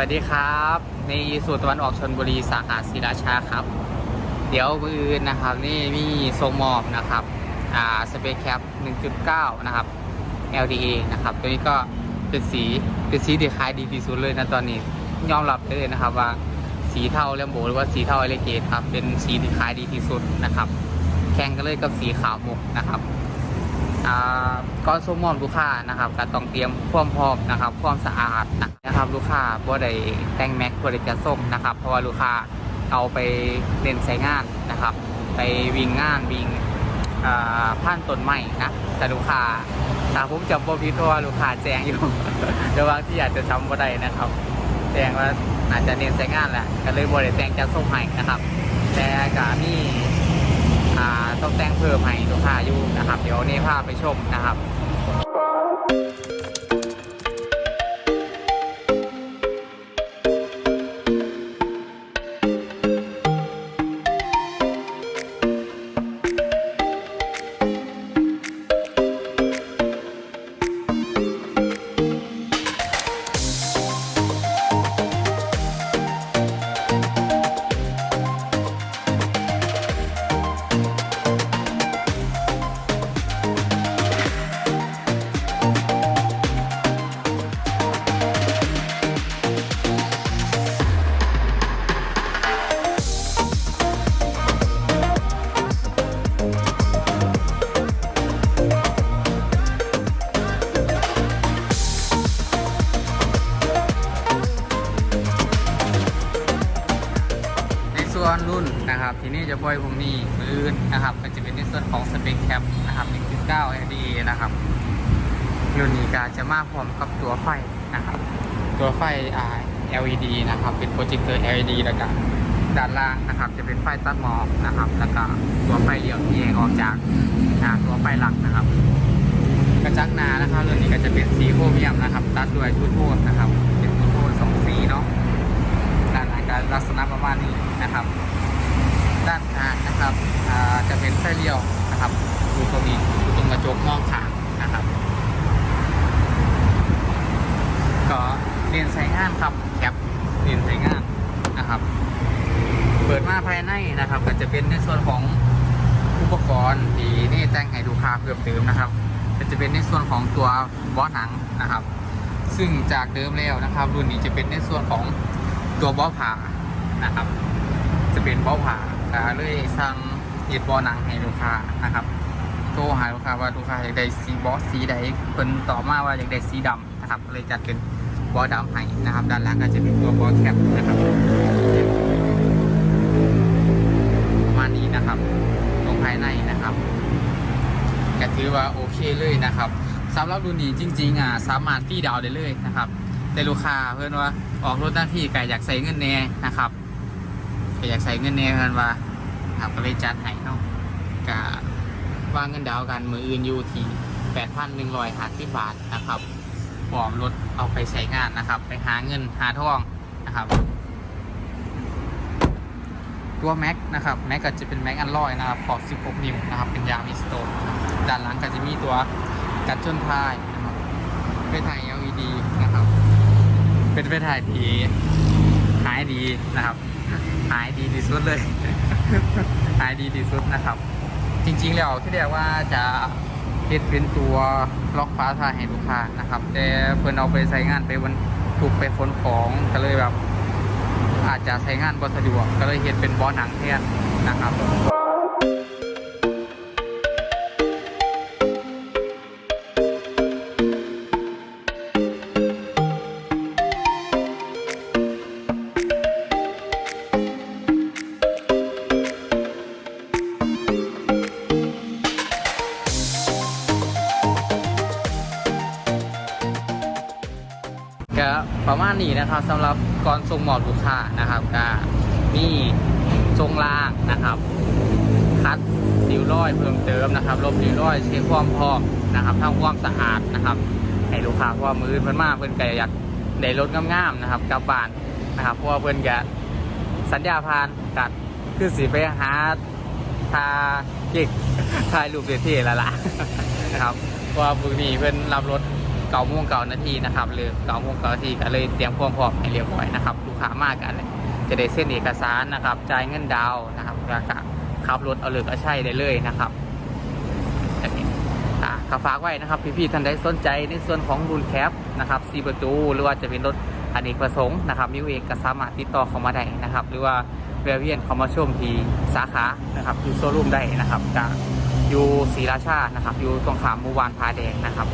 วัสดีครับ ในสูตรตะวันออกชนบุรีสาขาศรีราชาครับ เดี๋ยวมืออื่นนะครับ นี่มีทรงมอบนะครับอ่าสเปคแคป1.9 นะครับ LDA นะครับ ตัวนี้ก็เป็นสีเป็นสีที่ขายดีที่สุดเลยนะตอนนี้ยอมรับเลยนะครับว่าสีเทาแลมโบหรือว่าสีเทาเอเลเกตครับเป็นสีที่ขายดีที่สุดนะครับ แข่งกันเลยกับสีขาวมุกนะครับ ก่อนส่งมอบลูกค้านะครับก็ต้องเตรียมความพร้อมนะครับ ความสะอาดนะครับ ลูกค้าบ่ได้แต่งแม็กบ่ได้จะส่งนะครับ เพราะว่าลูกค้าเอาไปเล่นใช้งานนะครับ ไปวิ่งงานวิ่งผ่านต้นไม้นะแต่ลูกค้าถ้าผมจำบ่ผิดเพราะว่าลูกค้าแจ้งอยู่เดี๋ยวบางที่อาจจะจำบ่ได้นะครับแจ้งว่าอาจจะเน้นใช้งานแหละก็เลยบ่ได้แต่งจะส่งให้นะครับ แต่ก็มี ตกแต่งเพิ่มให้ลูกค้าอยู่นะครับ เดี๋ยวนี้พาไปชมนะครับ นะครับ ทีนี้จะบอยพวกนี้มืออื่นนะครับก็จะเป็นในส่วนของสเปคแคปนะครับ1.9 LDA นะครับรุ่นนี้ก็จะมาพร้อมกับตัวไฟนะครับตัวไฟ LED นะครับ เป็นโปรเจคเตอร์ LED แล้วก็ด้านล่างนะครับ จะเป็นไฟตัดหมอกนะครับ แล้วก็ตัวไฟเลี้ยวที่แยกออกจากตัวไฟหลักนะครับ กระจักหนานะครับรุ่นนี้ก็จะเป็นสีโครเมียมนะครับ ตัดด้วยทูโทนนะครับ เป็นทูโทนสองสีเนาะด้านหลังก็ลักษณะประมาณนี้นะครับ ด้านข้างนะครับจะเป็นไฟเลี้ยวนะครับอยู่ตรงนี้อยู่ตรงกระจกมองขางนะครับ ก็เรียนใช้งานครับแคปเรียนใช้งานนะครับ เปิดมาภายในนะครับ ก็จะเป็นในส่วนของอุปกรณ์ที่นี่แต่งให้ดูคาเพิ่มเติมนะครับก็จะเป็นในส่วนของตัวบอสหนังนะครับ ซึ่งจากเดิมแล้วนะครับ รุ่นนี้จะเป็นในส่วนของตัวบอสผ่านะครับ จะเป็นบอสผ่า ก็เลยสั่งเหยียดบอหนังให้ลูกค้านะครับ โทรหาลูกค้าว่าลูกค้าอยากได้สีบอสสีใดเพิ่นตอบมาว่าอยากได้สีดำนะครับก็เลยจัดเป็นบอดำให้นะครับ ด้านล่างก็จะเป็นตัวบอแคปนะครับมานี้นะครับตรงภายในนะครับก็ถือว่าโอเคเลยนะครับสำหรับรุ่นนี้จริงๆอะสามารถตีดาวได้เลยนะครับแต่ลูกค้าเพื่อนว่าออกรถหน้าที่ก็อยากใส่เงินแน่นะครับ ก็อยากใส่เงินแน่เพื่อนว่าครับก็เลยจัดให้เนาะก็วางเงินดาวกันมืออื่นอยู่ที่8,150บบาทนะครับพร้อมรถเอาไปใช้งานนะครับ ไปหาเงินหาทองนะครับ ตัวแม็กนะครับแม็กก็จะเป็นแม็กอันลอยนะครับขอบ 16 นิ้วนะครับ เป็นยางมิสโตนด้านหลังก็จะมีตัวกันชนท้ายนะครับไฟถ่าย LED นะครับ เป็นไฟถ่ายที่หายดีนะครับ หายดีที่สุดเลย หายดีที่สุดนะครับ จริงๆแล้วที่เรียกว่าจะเฮ็ดเป็นตัวล็อกฟ้าทายให้ลูกค้านะครับ แต่เพิ่นเอาไปใช้งานไปวันถูกไปขนของก็เลยแบบ อาจจะใช้งานบ่สะดวกก็เลยเฮ็ดเป็นบอหนังแทนนะครับ ก็ประมาณนี้นะครับสำหรับก่อนส่งหมอบลูกค้านะครับก็มีทรงล่างนะครับคัดริ้วรอยเพิ่มเติมนะครับลบริ้วรอยเช็คความพร้อมนะครับทำความสะอาดนะครับให้ลูกค้าเพราะว่ามือเพิ่นมากเพิ่นก็อยากได้รถงามๆนะครับกลับบ้านนะครับเพราะว่าเพิ่นก็สัญญาผ่านกัดคือสิไปหาทาเก๊กถ่ายรูปเท่ๆแล้วล่ะนะครับเพราะว่าพวกนี้เพิ่นรับรถ เก้าโมงเก้านาทีนะครับหรือเก้าโมงเก้านาทีก็เลยเตรียมพร้อมพร้อมให้เรียบร้อยนะครับลูกค้ามากกันเลยจะได้เส้นเอกสารนะครับจ่ายเงินดาวนะครับแล้วก็ขับรถเอาเลือกเอาใช้ได้เลยนะครับแบบนี้อะก็ฝากไว้นะครับพี่ๆท่านใดสนใจในส่วนของรุ่นแคปนะครับซีประตูหรือว่าจะเป็นรถอเนกประสงค์นะครับมิวเอกก็สามารถติดต่อเข้ามาได้นะครับ หรือว่าแวะเวียนเข้ามาชมที่สาขานะครับอยู่โชว์รูมได้นะครับจากอยู่ศรีราชานะครับอยู่ตรงขามมู่บ้านผาแดงนะครับ